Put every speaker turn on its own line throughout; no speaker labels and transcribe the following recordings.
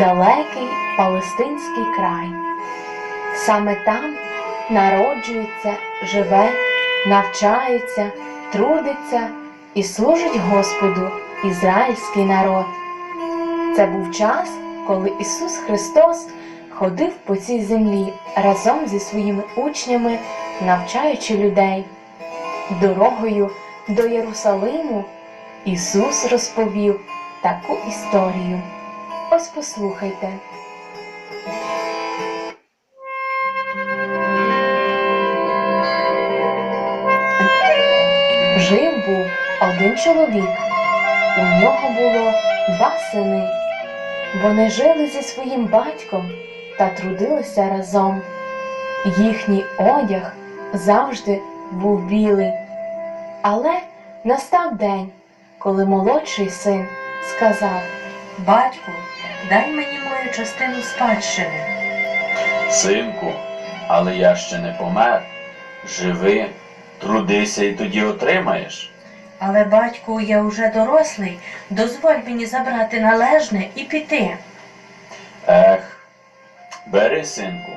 далекий Палестинський край. Саме там народжується, живе, навчається, трудиться і служить Господу ізраїльський народ. Це був час, коли Ісус Христос ходив по цій землі разом зі своїми учнями, навчаючи людей. Дорогою до Єрусалиму Ісус розповів таку історію. Ось послухайте. Жив був один чоловік. У нього було два сини. Вони жили зі своїм батьком та трудилися разом. Їхній одяг завжди був білий. Але настав день, коли молодший син сказав
Батьку, дай мені мою частину спадщини.
Синку, але я ще не помер. Живи, трудися і тоді отримаєш.
Але, батьку, я уже дорослий, дозволь мені забрати належне і піти.
Ех, бери, синку,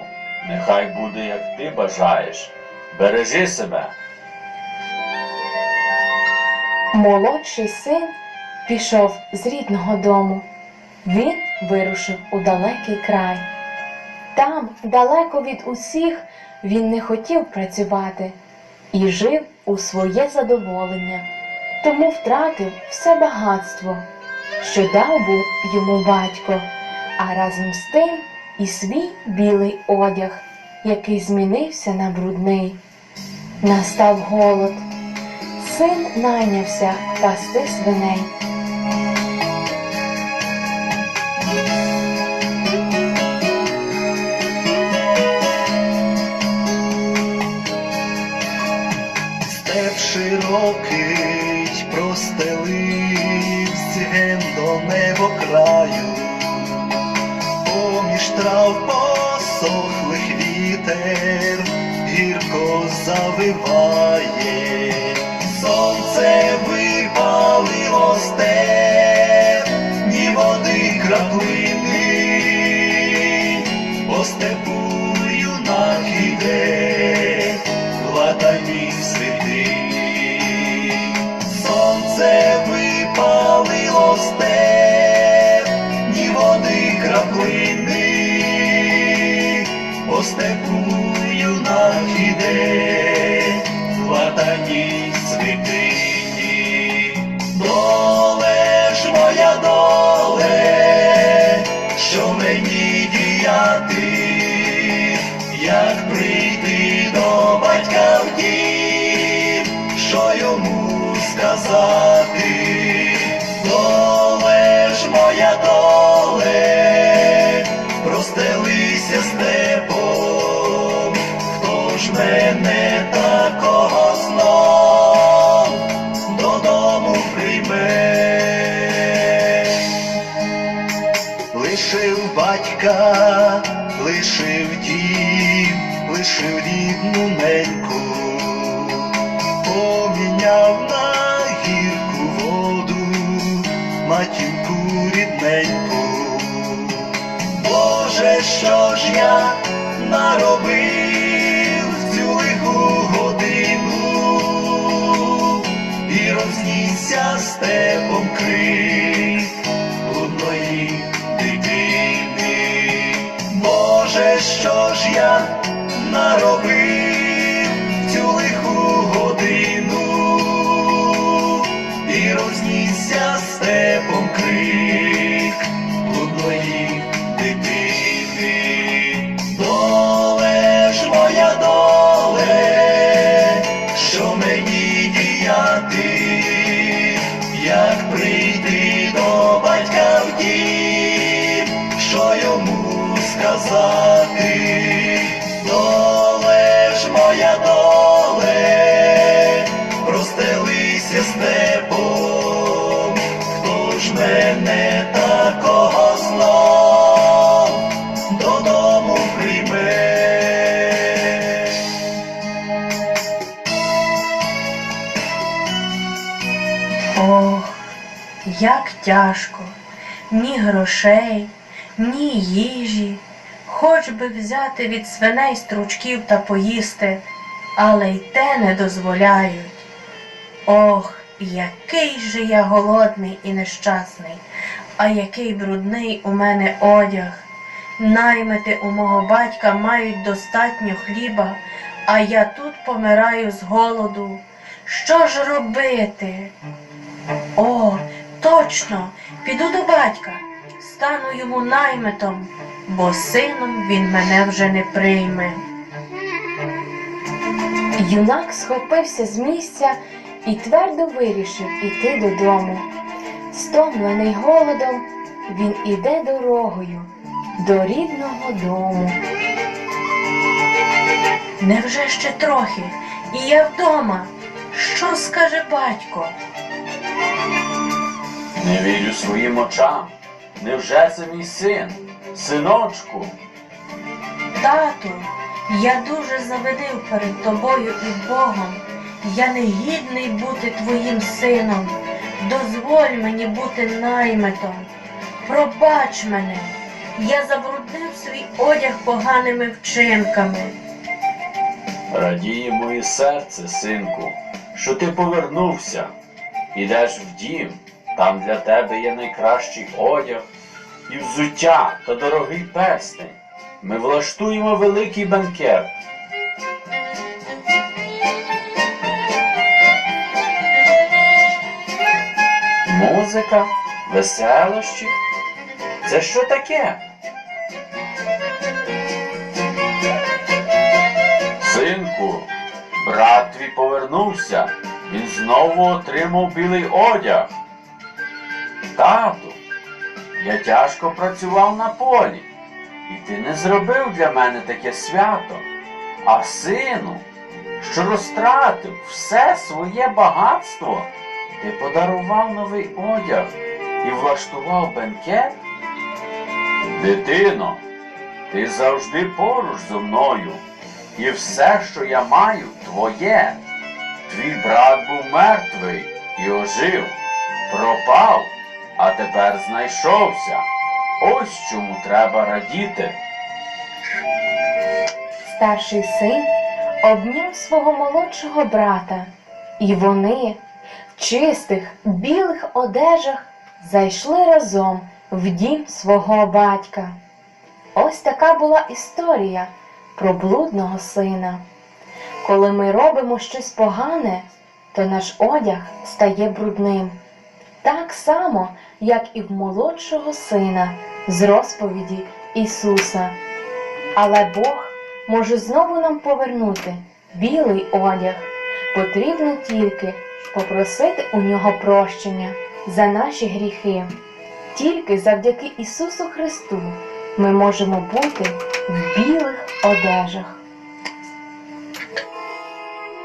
нехай буде, як ти бажаєш. Бережи себе.
Молодший син пішов з рідного дому. Він вирушив у далекий край. Там, далеко від усіх, він не хотів працювати і жив у своє задоволення, тому втратив все багатство, що дав був йому батько, а разом з тим і свій білий одяг, який змінився на брудний. Настав голод. Син найнявся пасти свиней.
Ген до небокраю, поміж трав посохлих вітер гірко завиває, сонце випалило степ, ні води краплини, по степу юнак іде, краплини, по степу юнак іде, Ватані святині, доле ж моя доле, що мені діяти, як прийти до батька в дім, що йому сказати, простелися степом, хто ж мене такого знов додому прийме лишив батька, лишив дім, лишив рідну неньку, що ж я наробив в цю лиху годину, і рознісся степом крик одної дитини. Боже, що ж я наробив
Ох, як тяжко, ні грошей, ні їжі, хоч би взяти від свиней стручків та поїсти, але й те не дозволяють. Ох, який же я голодний і нещасний, а який брудний у мене одяг. Наймити у мого батька мають достатньо хліба, а я тут помираю з голоду. Що ж робити? Точно, піду до батька, стану йому наймитом, бо сином він мене вже не прийме.
Юнак схопився з місця і твердо вирішив іти додому. Стомлений голодом, він іде дорогою до рідного дому.
Невже ще трохи? І я вдома. Що скаже батько?
Не вірю своїм очам. Невже це мій син? Синочку?
Тату, я дуже завидив перед тобою і Богом. Я не гідний бути твоїм сином. Дозволь мені бути наймитом. Пробач мене. Я забруднив свій одяг поганими вчинками.
Радіє моє серце, синку, що ти повернувся. Ідеш в дім, там для тебе є найкращий одяг, і взуття та дорогий перстень. Ми влаштуємо великий банкет. Музика, веселощі. Це що таке? Синку, брат твій повернувся. Він знову отримав білий одяг. Тату, я тяжко працював на полі, і ти не зробив для мене таке свято. А сину, що розтратив все своє багатство, ти подарував новий одяг і влаштував бенкет? Дитино, ти завжди поруч зо мною, і все, що я маю, твоє. Твій брат був мертвий і ожив, пропав, а тепер знайшовся. Ось чому треба радіти.
Старший син обняв свого молодшого брата, і вони в чистих білих одежах зайшли разом в дім свого батька. Ось така була історія про блудного сина. Коли ми робимо щось погане, то наш одяг стає брудним. Так само, як і в молодшого сина з розповіді Ісуса. Але Бог може знову нам повернути білий одяг. Потрібно тільки попросити у нього прощення за наші гріхи. Тільки завдяки Ісусу Христу ми можемо бути в білих одежах.